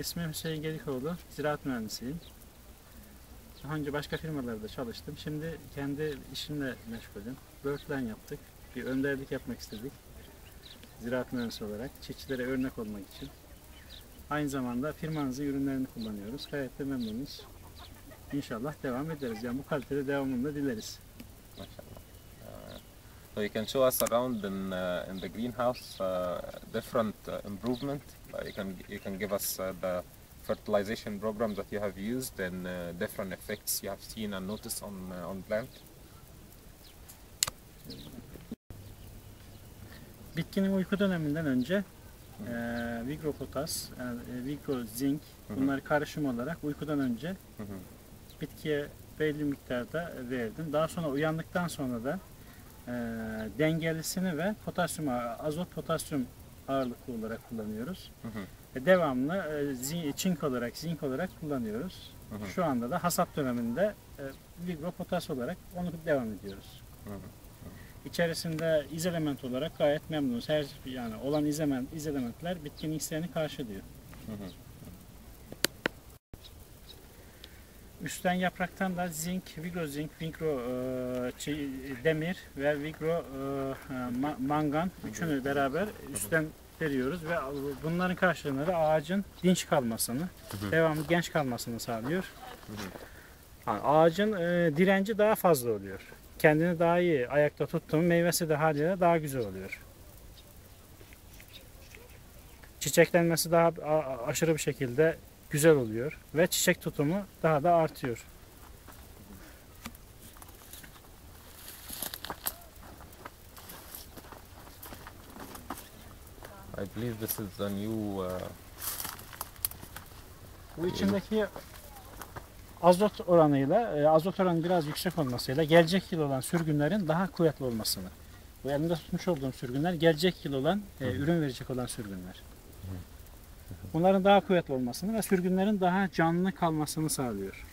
İsmim Hüseyin Gelikoğlu, ziraat mühendisiyim. Daha önce başka firmalarda çalıştım. Şimdi kendi işimle meşgulüm. Birdline yaptık. Bir önderlik yapmak istedik. Ziraat mühendisi olarak. Çiftçilere örnek olmak için. Aynı zamanda firmanızın ürünlerini kullanıyoruz. Gayet de memnunuz. İnşallah devam ederiz. Yani bu kalitede devamını da dileriz. So you can show us around in uh, in the greenhouse uh, different uh, improvement. Uh, you can you can give us uh, the fertilization program that you have used and uh, different effects you have seen and noticed on on plant. Bitkinin uyku döneminden önce e, Vigro Potas, yani, e, Vigro Zinc Hı hı. bunları karışım olarak uykudan önce Hı hı. bitkiye belli miktarda verdim. Daha sonra uyandıktan sonra da e, dengelisini ve potasyum azot potasyum ağırlıklı olarak kullanıyoruz. Hı hı. Devamlı e, çink olarak, zinc olarak kullanıyoruz. Hı hı. Şu anda da hasat döneminde e, Vigro Potas olarak onu devam ediyoruz. Hı hı. İçerisinde izelement olarak gayet memnunuz. Her yani olan izelement, izelementler bitkinin isteğini karşılıyor. Hı hı. Üstten yapraktan da zinc, vigro zinc, vigro e, demir ve vigro e, ma- mangan üçünü beraber üstten veriyoruz ve bunların karşılığında da ağacın dinç kalmasını, devamlı genç kalmasını sağlıyor. Yani ağacın e, direnci daha fazla oluyor. Kendini daha iyi ayakta tuttuğum meyvesi de haliyle daha güzel oluyor. Çiçeklenmesi daha aşırı bir şekilde güzel oluyor ve çiçek tutumu daha da artıyor. I believe this is a new. Uh, Bu içindeki azot oranıyla, e, azot oranı biraz yüksek olmasıyla gelecek yıl olan sürgünlerin daha kuvvetli olmasını. Bu elimde tutmuş olduğum sürgünler gelecek yıl olan, e, ürün verecek olan sürgünler. Bunların daha kuvvetli olmasını ve sürgünlerin daha canlı kalmasını sağlıyor.